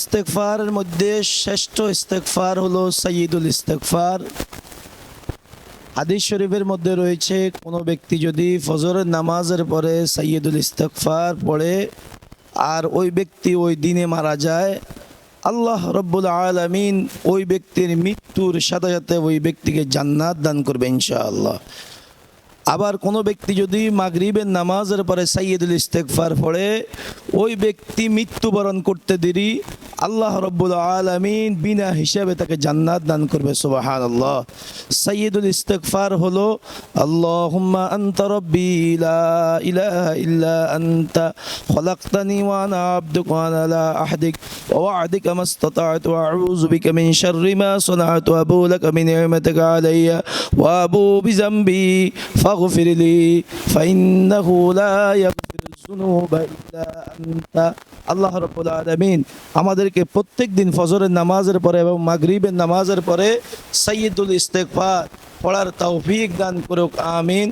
ইস্তেকফারের মধ্যে শ্রেষ্ঠ ইস্তেকফার হলো সঈদুল ইস্তেকফার হাদিস শরীফের মধ্যে রয়েছে, কোনো ব্যক্তি যদি ফজরের নামাজের পরে সৈয়দুল ইস্তেকফার পড়ে আর ওই ব্যক্তি ওই দিনে মারা যায়, আল্লাহ রব্বুল আলমিন ওই ব্যক্তির মৃত্যুর সাথে সাথে ওই ব্যক্তিকে জান্নাত দান করবে ইনশাআল্লাহ। আবার কোনো ব্যক্তি যদি মাগরিবের নামাজের পরে সাইয়দুল ইস্তেকফার পড়ে, ওই ব্যক্তি মৃত্যুবরণ করতে দেরি আল্লাহ রব্বুল আলমিন বিনা হিসাবে তাকে জান্নাত দান করবে সুবাহান আল্লাহ সাইয়দুল ইস্তেকফার হলো আল্লাহুম্মা আনতা রব্বি লা ইলাহা ইল্লা আনতা খলাকতানি ওয়া আনা আবদুকা ওয়া আনা লা আহদিক ووعدك ما استطعت وأعوذ بك من شر ما صنعت وأبو لك من نعمتك علي وأبو بذنبي فاغفر لي فإنه لا يغفر الذنوب إلا أنت আল্লাহ রব্বুল আলমিন আমাদেরকে প্রত্যেক দিন ফজরের নামাজের পরে এবং মাগরিবের নামাজের পরে সৈয়দুল ইস্তেকফার পড়ার তৌফিক দান করুক, আমিন।